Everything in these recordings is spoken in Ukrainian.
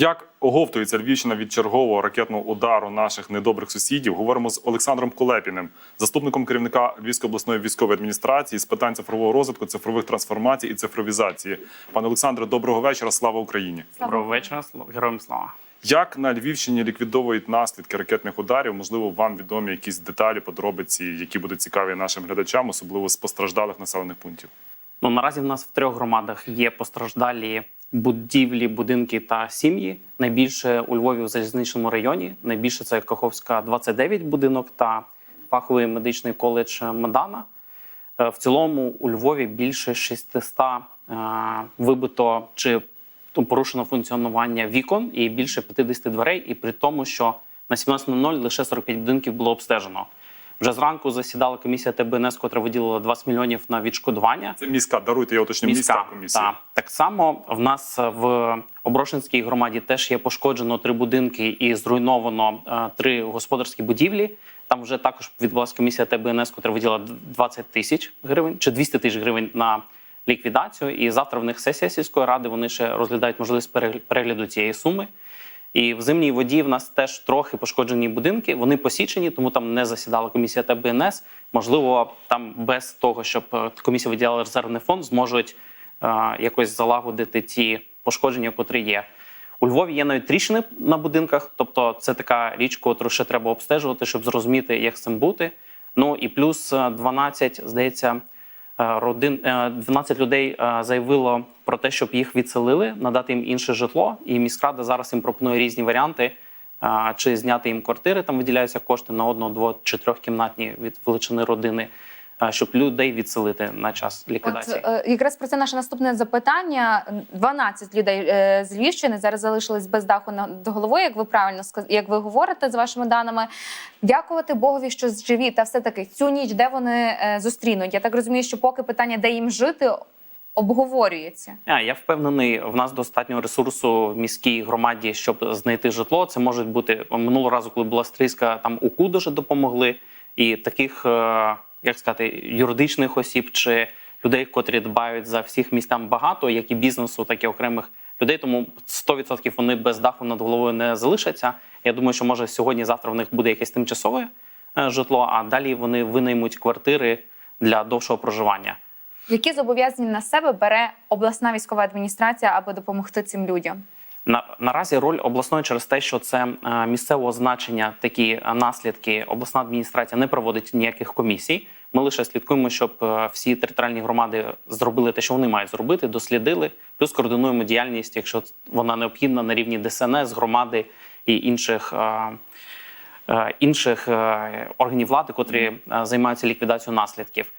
Як оговтується Львівщина від чергового ракетного удару наших недобрих сусідів? Говоримо з Олександром Колепіним, заступником керівника Львівської обласної військової адміністрації з питань цифрового розвитку, цифрових трансформацій і цифровізації. Пане Олександре, доброго вечора. Слава Україні! Доброго вечора, героям слава. Як на Львівщині ліквідовують наслідки ракетних ударів? Можливо, вам відомі якісь деталі, подробиці, які будуть цікаві нашим глядачам, особливо з постраждалих населених пунктів. Ну наразі в нас в трьох громадах є постраждалі будівлі, будинки та сім'ї. Найбільше у Львові в залізничному районі. Найбільше це Каховська 29 будинок та фаховий медичний коледж Медана. Е, В цілому у Львові більше 600 е, вибито чи порушено функціонування вікон і більше 50 дверей, і при тому, що на 17.00 лише 45 будинків було обстежено. Вже зранку засідала комісія ТБНС, котра виділила 20 мільйонів на відшкодування. Це міська, даруйте, я уточню, міська, комісія. Та. Так само в нас в Оброшинській громаді теж є пошкоджено три будинки і зруйновано е, три господарські будівлі. Там вже також відбулася комісія ТБНС, котра виділила 20 тисяч гривень чи 200 тисяч гривень на ліквідацію. І завтра в них сесія сільської ради. Вони ще розглядають можливість перегляду цієї суми. І в зимній воді в нас теж трохи пошкоджені будинки. Вони посічені, тому там не засідала комісія та БНС. Можливо, там без того, щоб е, комісія виділяла резервний фонд, зможуть е, якось залагодити ті пошкодження, котрі є. У Львові є навіть тріщини на будинках, тобто це така річ, котру ще треба обстежувати, щоб зрозуміти, як з цим бути. Ну і плюс е, 12, здається, е, родин е, 12 людей е, заявило про те, щоб їх відселили, надати їм інше житло. І міськрада зараз їм пропонує різні варіанти. е, Чи зняти їм квартири, там виділяються кошти на одну, дво чи трьохкімнатні від величини родини, е, щоб людей відселити на час ліквідації. От е, якраз про це наше наступне запитання. 12 людей е, з Львівщини зараз залишились без даху над головою, як ви правильно як ви говорите з вашими даними. Дякувати Богові, що живі, та все таки цю ніч, де вони е, зустрінуть. Я так розумію, що поки питання, де їм жити, обговорюється. А, я впевнений, в нас достатньо ресурсу в міській громаді, щоб знайти житло. Це може бути минулого разу, коли була стрийська, там УКУ дуже допомогли. І таких, е, як сказати, юридичних осіб чи людей, котрі дбають за всіх міст там багато, як і бізнесу, так і окремих людей. Тому 100% вони без даху над головою не залишаться. Я думаю, що може сьогодні-завтра в них буде якесь тимчасове е, житло, а далі вони винаймуть квартири для довшого проживання. Які зобов'язання на себе бере обласна військова адміністрація, аби допомогти цим людям? На наразі роль обласної через те, що це е, місцевого значення такі е, наслідки. Обласна адміністрація не проводить ніяких комісій. Ми лише слідкуємо, щоб е, всі територіальні громади зробили те, що вони мають зробити, дослідили. Плюс координуємо діяльність, якщо вона необхідна на рівні ДСНС, громади і інших. Інших органів влади, котрі займаються ліквідацією наслідків,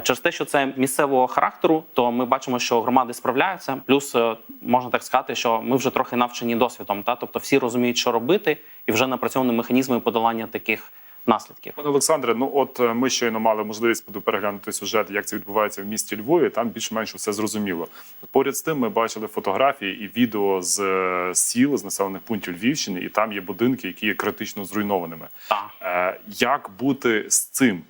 через те, що це місцевого характеру, то ми бачимо, що громади справляються. Плюс е, можна так сказати, що ми вже трохи навчені досвідом. Та тобто всі розуміють, що робити, і вже напрацьовані механізми подолання таких наслідків. Пане Олександре, ну от е, ми щойно мали можливість переглянути сюжет, як це відбувається в місті Львові. Там більш-менш все зрозуміло. Поряд з тим, ми бачили фотографії і відео з е, сіл, з населених пунктів Львівщини, і там є будинки, які є критично зруйнованими. Та. Е, Як бути з цим?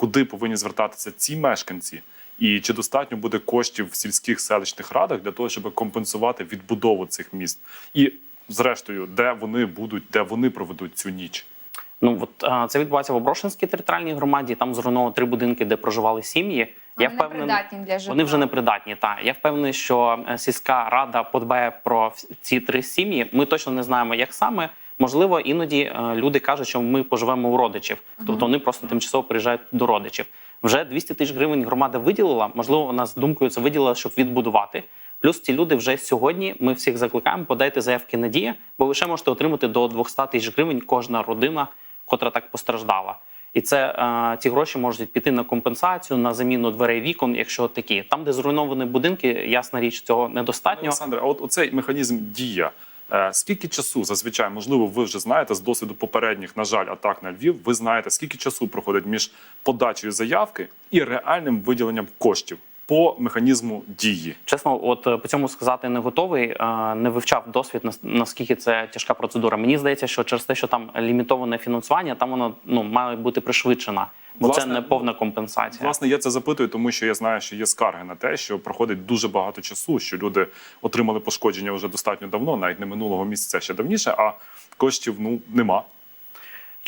Куди повинні звертатися ці мешканці? І чи достатньо буде коштів в сільських селищних радах для того, щоб компенсувати відбудову цих міст? І зрештою, де вони будуть, де вони проведуть цю ніч? Ну от це відбувається в Оброшинській територіальній громаді. Там зруйновано три будинки, де проживали сім'ї. Вони непридатні для життя. Вони вже не придатні. Та я впевнений, що е, сільська рада подбає про ці три сім'ї. Ми точно не знаємо, як саме. Можливо, іноді е, люди кажуть, що ми поживемо у родичів, тобто вони просто тимчасово приїжджають до родичів. Вже 200 тисяч гривень громада виділила. Можливо, вона з думкою це виділила, щоб відбудувати. Плюс ці люди вже сьогодні. Ми всіх закликаємо подайте заявки на дія, бо ви ще можете отримати до 200 тисяч гривень кожна родина, котра так постраждала. І це е, ці гроші можуть піти на компенсацію, на заміну дверей вікон, якщо такі. Там, де зруйновані будинки, ясна річ, цього недостатньо. Олександре, а от оцей механізм дія. Е, Скільки часу зазвичай, можливо, ви вже знаєте з досвіду попередніх, на жаль, атак на Львів. Ви знаєте, скільки часу проходить між подачею заявки і реальним виділенням коштів по механізму дії? Чесно, от е, по цьому сказати не готовий, е, не вивчав досвід, нас- наскільки це тяжка процедура. Мені здається, що через те, що там лімітоване фінансування, там воно ну має бути пришвидшена. Бо Власне, це не повна компенсація. Власне, я це запитую, тому що я знаю, що є скарги на те, що проходить дуже багато часу, що люди отримали пошкодження вже достатньо давно, навіть не минулого місяця, ще давніше, а коштів ну нема.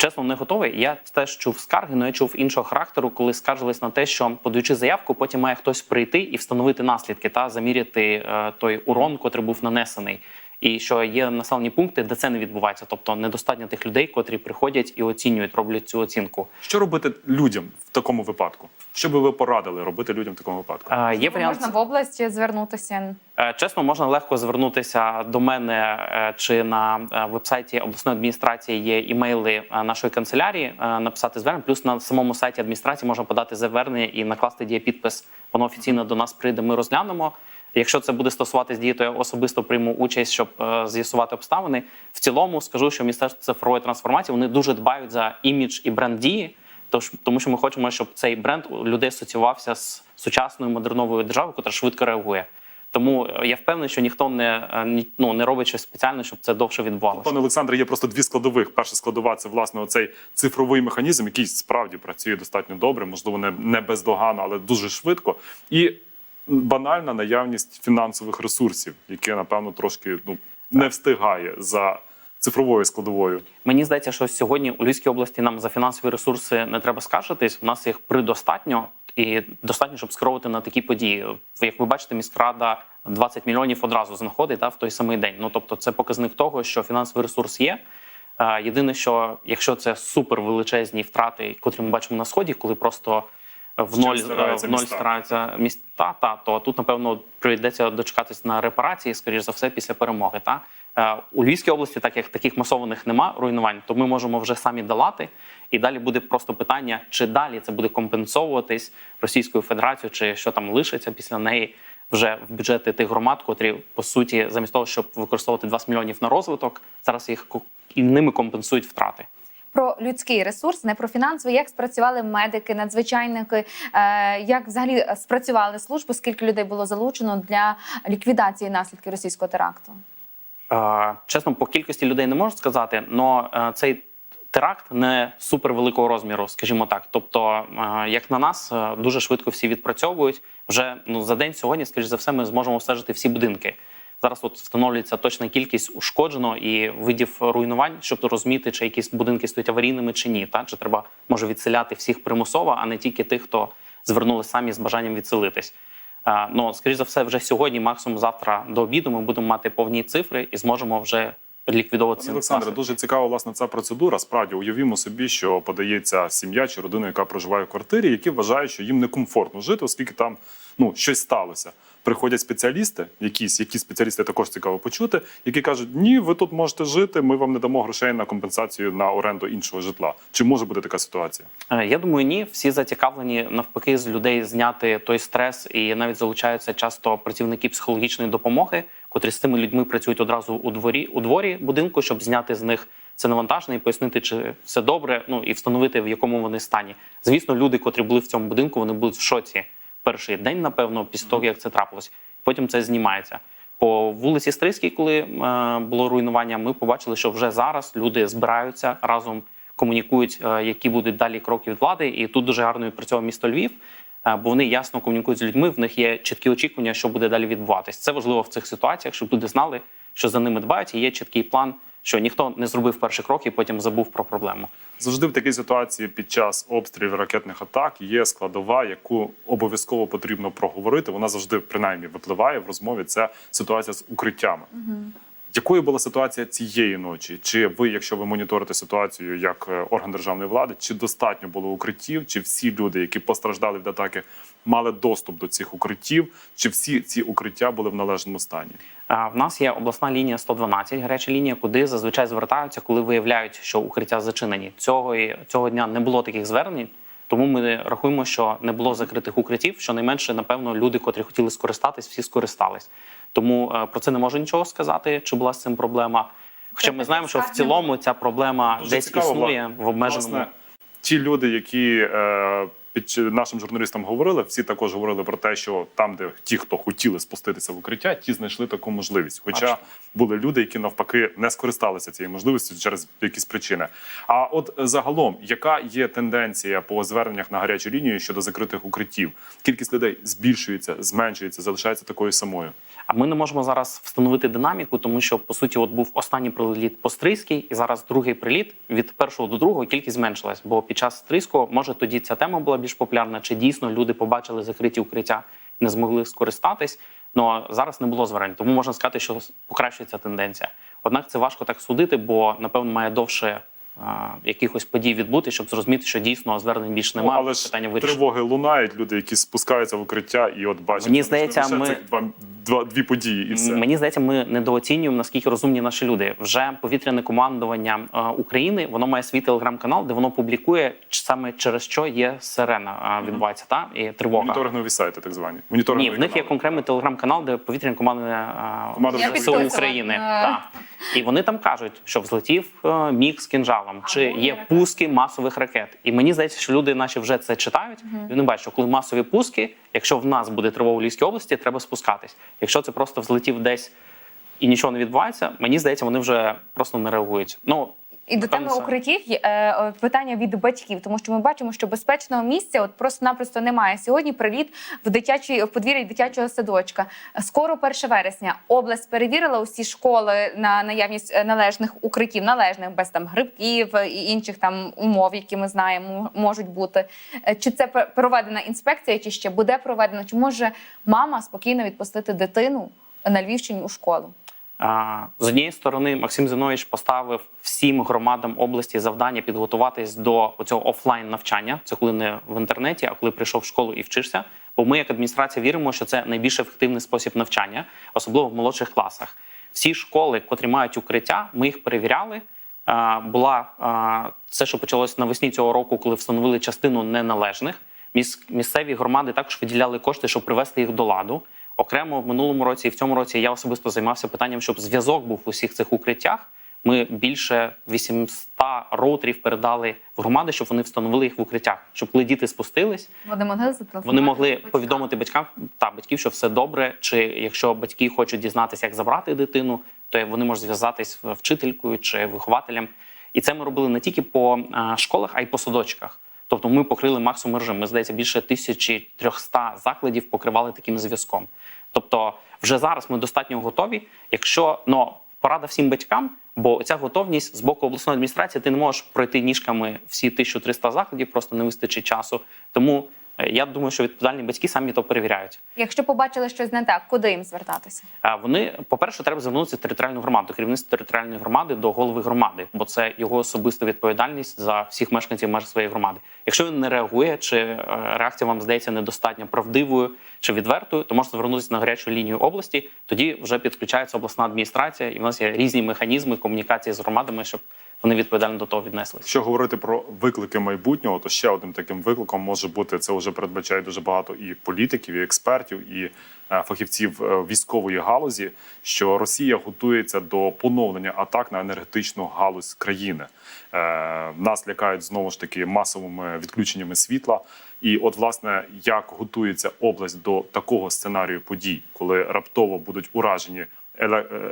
Чесно, не готовий. Я теж чув скарги, але я чув іншого характеру, коли скаржились на те, що подаючи заявку, потім має хтось прийти і встановити наслідки та заміряти е, той урон, котрий був нанесений. І що є населені пункти, де це не відбувається, тобто недостатньо тих людей, котрі приходять і оцінюють, роблять цю оцінку. Що робити людям в такому випадку? Що би ви порадили робити людям в такому випадку? Е, Є варіант Можна в області звернутися. Е, Чесно, можна легко звернутися до мене е, чи на е, вебсайті обласної адміністрації є імейли нашої канцелярії, написати звернення. Плюс на самому сайті адміністрації можна подати звернення і накласти дієпідпис. Воно офіційно до нас прийде. Ми розглянемо. Якщо це буде стосуватись дії, то я особисто прийму участь, щоб е, з'ясувати обставини. В цілому скажу, що міністерство цифрової трансформації вони дуже дбають за імідж і бренд дії. Тож тому, що ми хочемо, щоб цей бренд у людей асоціювався з сучасною модерновою державою, яка швидко реагує. Тому е, я впевнений, що ніхто не е, ну, не робить щось спеціально, щоб це довше відбувалося. Пане Олександре, є просто дві складових. Перша складова це власне оцей цифровий механізм, який справді працює достатньо добре, можливо, не, не бездоганно, але дуже швидко. І банальна наявність фінансових ресурсів, яке, напевно, трошки ну, не встигає за цифровою складовою. Мені здається, що сьогодні у Львівській області нам за фінансові ресурси не треба скаржитись. У нас їх предостатньо і достатньо, щоб скеровувати на такі події. Як ви бачите, міськрада 20 мільйонів одразу знаходить та, в той самий день. Ну тобто, це показник того, що фінансовий ресурс є. Е, Єдине, що якщо це супер величезні втрати, котрі ми бачимо на сході, коли просто в ноль, стараються в ноль міста. стараються міста, та то тут напевно прийдеться дочекатись на репарації, скоріш за все, після перемоги. Та Е, у Львівській області, так як таких масованих нема руйнувань, то ми можемо вже самі долати. І далі буде просто питання, чи далі це буде компенсовуватись Російською Федерацією, чи що там лишиться після неї вже в бюджети тих громад, котрі по суті, замість того, щоб використовувати 20 мільйонів на розвиток, зараз їх і ними компенсують втрати. Про людський ресурс, не про фінансовий, як спрацювали медики, надзвичайники, е, як взагалі спрацювали служби, скільки людей було залучено для ліквідації наслідків російського теракту? Е, Чесно, по кількості людей не можу сказати, але цей теракт не супер великого розміру, скажімо так. Тобто, е, як на нас, дуже швидко всі відпрацьовують. Вже ну за день сьогодні, скоріш за все, ми зможемо обстежити всі будинки. Зараз от встановлюється точна кількість ушкоджено і видів руйнувань, щоб розуміти, чи якісь будинки стоять аварійними чи ні. Та чи треба може відселяти всіх примусово, а не тільки тих, хто звернули самі з бажанням відселитись. Е, Ну, скоріш за все, вже сьогодні, максимум завтра до обіду, ми будемо мати повні цифри і зможемо вже ліквідовувати Олександре, дуже цікава власне ця процедура. Справді уявімо собі, що подається сім'я чи родина, яка проживає в квартирі, які вважають, що їм некомфортно жити, оскільки там ну щось сталося. Приходять спеціалісти, якісь які спеціалісти також цікаво почути, які кажуть: ні, ви тут можете жити, ми вам не дамо грошей на компенсацію на оренду іншого житла. Чи може бути така ситуація? Е, Я думаю, ні. Всі зацікавлені навпаки з людей зняти той стрес, і навіть залучаються часто працівники психологічної допомоги, котрі з цими людьми працюють одразу у дворі у дворі будинку, щоб зняти з них це навантаження і пояснити, чи все добре, ну і встановити в якому вони стані. Звісно, люди, котрі були в цьому будинку, вони будуть в шоці перший день, напевно, після того як це трапилось. Потім це знімається. По вулиці Стрийській, коли е, було руйнування, ми побачили, що вже зараз люди збираються разом комунікують, е, які будуть далі кроки від влади. І тут дуже гарно відпрацьовує місто Львів, е, бо вони ясно комунікують з людьми. В них є чіткі очікування, що буде далі відбуватись. Це важливо в цих ситуаціях, щоб люди знали, що за ними дбають, і є чіткий план, що ніхто не зробив перший крок і потім забув про проблему. Завжди в такій ситуації під час обстрілів ракетних атак є складова, яку обов'язково потрібно проговорити. Вона завжди принаймні випливає в розмові. Це ситуація з укриттями. Якою була ситуація цієї ночі? Чи ви, якщо ви моніторите ситуацію як е, орган державної влади, чи достатньо було укриттів? Чи всі люди, які постраждали від атаки, мали доступ до цих укриттів? Чи всі ці укриття були в належному стані? В нас є обласна лінія 112, гаряча лінія, куди зазвичай звертаються, коли виявляють, що укриття зачинені. Цього цього дня не було таких звернень. Тому ми рахуємо, що не було закритих укриттів. Щонайменше, напевно, люди, котрі хотіли скористатись, всі скористались. Тому е, про це не можу нічого сказати, чи була з цим проблема. Хоча ми знаємо, що в цілому ця проблема Дуже десь цікаво, існує в обмеженому. Власне, ті люди, які е, під нашим журналістам говорили, всі також говорили про те, що там, де ті, хто хотіли спуститися в укриття, ті знайшли таку можливість. Хоча Бачите. були люди, які навпаки не скористалися цією можливістю через якісь причини. А от загалом, яка є тенденція по зверненнях на гарячу лінію щодо закритих укриттів? Кількість людей збільшується, зменшується, залишається такою самою. А ми не можемо зараз встановити динаміку, тому що по суті, от був останній приліт по Стрийській, і зараз другий приліт від першого до другого кількість зменшилась. Бо під час Стрийського, може, тоді ця тема була більш популярна, чи дійсно люди побачили закриті укриття і не змогли скористатись. Ну зараз не було звернень, тому можна сказати, що покращується тенденція. Однак це важко так судити, бо напевно має довше а, якихось подій відбути, щоб зрозуміти, що дійсно звернень більш немає. Ну, але ж питання вирішено. тривоги лунають, люди, які спускаються в укриття, і от бачать Мені здається, ми- цих два, два дві події, і все. Мені здається, ми недооцінюємо наскільки розумні наші люди. Вже повітряне командування е, України воно має свій телеграм-канал, де воно публікує саме через що є сирена е, відбувається та і тривога. Моніторингові сайти, так звані. Моніторингові Ні, в них є канали. окремий телеграм-канал, де повітряне командування е, Командування Сил. України. Так. І вони там кажуть, що взлетів е, міг з кінжалом, чи є ракет. пуски масових ракет. І мені здається, що люди наші вже це читають. І вони бачать, що коли масові пуски, якщо в нас буде тривога в Львівській області, треба спускатись. Якщо це просто взлетів десь і нічого не відбувається, мені здається, вони вже просто не реагують. Ну І до теми укриттів е, е, питання від батьків, тому що ми бачимо, що безпечного місця от просто-напросто немає. Сьогодні приліт в дитячій в подвір'ї дитячого садочка. Скоро 1 вересня. Область перевірила усі школи на наявність е, належних укриттів, належних без там грибків і інших там умов, які ми знаємо, можуть бути. Е, Чи це проведена інспекція, чи ще буде проведено? Чи може мама спокійно відпустити дитину на Львівщині у школу? З однієї сторони, Максим Зінович поставив всім громадам області завдання підготуватись до цього офлайн навчання. Це коли не в інтернеті, а коли прийшов в школу і вчишся. Бо ми, як адміністрація, віримо, що це найбільш ефективний спосіб навчання, особливо в молодших класах. Всі школи, котрі мають укриття, ми їх перевіряли. Була це, що почалось навесні цього року, коли встановили частину неналежних. Міс- Місцеві громади також виділяли кошти, щоб привести їх до ладу. Окремо в минулому році і в цьому році я особисто займався питанням, щоб зв'язок був у всіх цих укриттях. Ми більше 800 роутерів передали в громади, щоб вони встановили їх в укриттях, щоб коли діти спустились, Вони могли вони могли батькам? повідомити батькам та батьків, що все добре. Чи якщо батьки хочуть дізнатися, як забрати дитину, то вони можуть зв'язатись з вчителькою чи вихователем. І це ми робили не тільки по школах, а й по садочках. Тобто ми покрили максимум мережі. Ми здається, більше 1300 закладів покривали таким зв'язком. Тобто, вже зараз ми достатньо готові. Якщо ну, порада всім батькам, бо ця готовність з боку обласної адміністрації, ти не можеш пройти ніжками всі 1300 закладів, просто не вистачить часу. Тому я думаю, що відповідальні батьки самі то перевіряють. Якщо побачили щось не так, куди їм звертатися? Вони, по-перше, треба звернутися в територіальну громаду, до керівництва територіальної громади до голови громади, бо це його особиста відповідальність за всіх мешканців меж своєї громади. Якщо він не реагує, чи е, реакція вам здається недостатньо правдивою чи відвертою, то можна звернутися на гарячу лінію області. Тоді вже підключається обласна адміністрація, і в нас є різні механізми комунікації з громадами, щоб вони відповідально до того віднеслися. Якщо говорити про виклики майбутнього, то ще одним таким викликом може бути це вже передбачає дуже багато і політиків, і експертів, і е, фахівців е, військової галузі, що Росія готується до поновлення атак на енергетичну галузь країни. Е, Нас лякають знову ж таки масовими відключеннями світла. І от, власне, як готується область до такого сценарію подій, коли раптово будуть уражені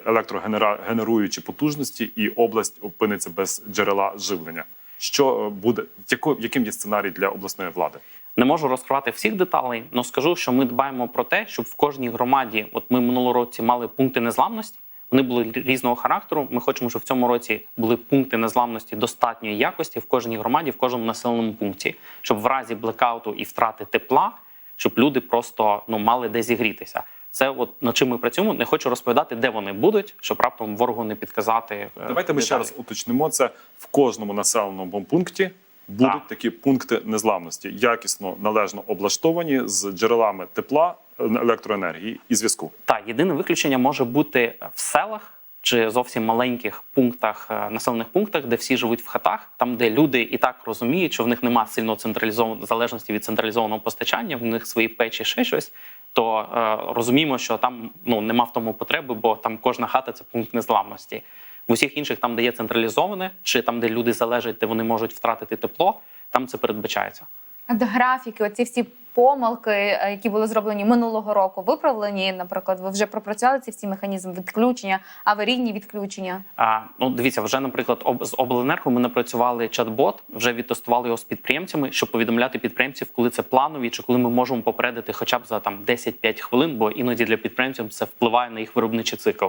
електрогенеруючі потужності, і область опиниться без джерела живлення. Що е, буде, яко, яким є сценарій для обласної влади? Не можу розкривати всіх деталей, але скажу, що ми дбаємо про те, щоб в кожній громаді, от ми минулого році мали пункти незламності. Вони були різного характеру. Ми хочемо, щоб в цьому році були пункти незламності достатньої якості в кожній громаді, в кожному населеному пункті, щоб в разі блекауту і втрати тепла, щоб люди просто ну мали де зігрітися. Це от над чим ми працюємо. Не хочу розповідати, де вони будуть, щоб раптом ворогу не підказати. е, Давайте ми ще раз уточнимо це в кожному населеному пункті. Будуть Так. такі пункти незламності, якісно належно облаштовані з джерелами тепла, електроенергії і зв'язку. Так, єдине виключення може бути в селах чи зовсім маленьких пунктах, е, населених пунктах, де всі живуть в хатах, там де люди і так розуміють, що в них немає сильно централізованої залежності від централізованого постачання, в них свої печі, ще щось. То е, розуміємо, що там ну нема в тому потреби, бо там кожна хата це пункт незламності. В усіх інших, там, де є централізоване, чи там, де люди залежать, де вони можуть втратити тепло, там це передбачається. От графіки, оці всі помилки, е, які були зроблені минулого року, виправлені, наприклад, ви вже пропрацювали ці всі механізми відключення, аварійні відключення. А, ну, дивіться, вже, наприклад, об, з обленерго ми напрацювали чат-бот, вже відтестували його з підприємцями, щоб повідомляти підприємців, коли це планові, чи коли ми можемо попередити хоча б за там 10-5 хвилин, бо іноді для підприємців це впливає на їх виробничий цикл.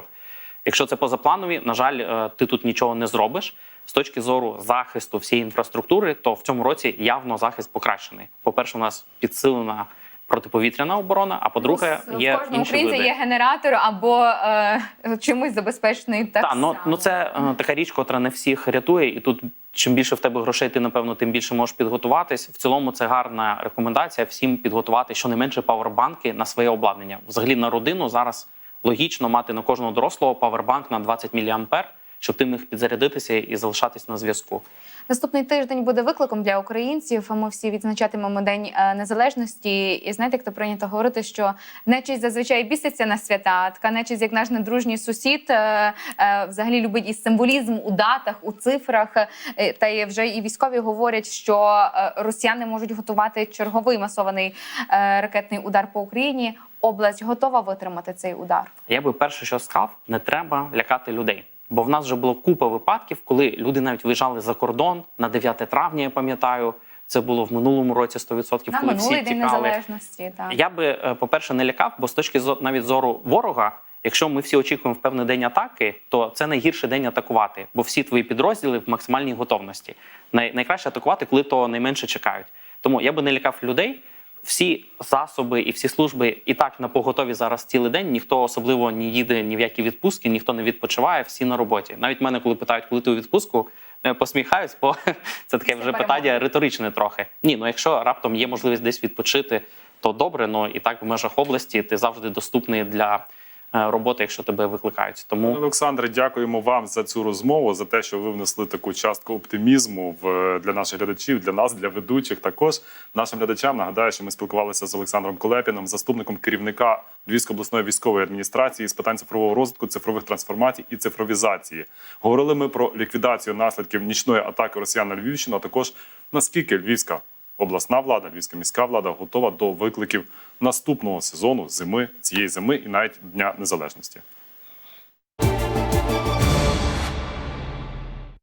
Якщо це позапланові, на жаль, е, ти тут нічого не зробиш. З точки зору захисту всієї інфраструктури, то в цьому році явно захист покращений. По-перше, у нас підсилена протиповітряна оборона, а по-друге, є в українця види. є генератор або е, чимось забезпечений так. Так, ну, само. ну це е, така річ, котра не всіх рятує, і тут чим більше в тебе грошей, ти напевно тим більше можеш підготуватись. В цілому це гарна рекомендація всім підготувати щонайменше павербанки на своє обладнання. Взагалі на родину зараз логічно мати на кожного дорослого павербанк на 20 мА, щоб ти міг підзарядитися і залишатись на зв'язку. Наступний тиждень буде викликом для українців. Ми всі відзначатимемо День е, Незалежності. І знаєте, як то прийнято говорити, що нечість зазвичай біситься на свята. а Така нечість, як наш недружній сусід, е, е, взагалі любить і символізм у датах, у цифрах. Та й вже і військові говорять, що росіяни можуть готувати черговий масований ракетний удар по Україні. Область готова витримати цей удар. Я би перше, що сказав, не треба лякати людей. Бо в нас вже було купа випадків, коли люди навіть виїжджали за кордон на 9 травня. Я пам'ятаю, це було в минулому році 100%, На коли всі минулий день тікали. незалежності. Так. Я би, е, по-перше, не лякав, бо з точки зо- навіть зору ворога, якщо ми всі очікуємо в певний день атаки, то це найгірший день атакувати, бо всі твої підрозділи в максимальній готовності. Най- найкраще атакувати, коли того найменше чекають. Тому я би не лякав людей. Всі засоби і всі служби і так на поготові зараз цілий день. Ніхто особливо не їде ні в які відпустки, ніхто не відпочиває, всі на роботі. Навіть мене, коли питають, коли ти у відпустку, я посміхаюсь, бо це таке вже питання риторичне трохи. Ні, ну якщо раптом є можливість десь відпочити, то добре. Ну і так в межах області ти завжди доступний для е, роботи, якщо тебе викликають. Тому Олександре, дякуємо вам за цю розмову, за те, що ви внесли таку частку оптимізму в для наших глядачів, для нас, для ведучих. Також нашим глядачам нагадаю, що ми спілкувалися з Олександром Колепіном, заступником керівника Львівської обласної військової адміністрації з питань цифрового розвитку, цифрових трансформацій і цифровізації. Говорили ми про ліквідацію наслідків нічної атаки росіян на Львівщину, а також наскільки львівська обласна влада, львівська міська влада готова до викликів наступного сезону зими цієї зими і навіть дня незалежності.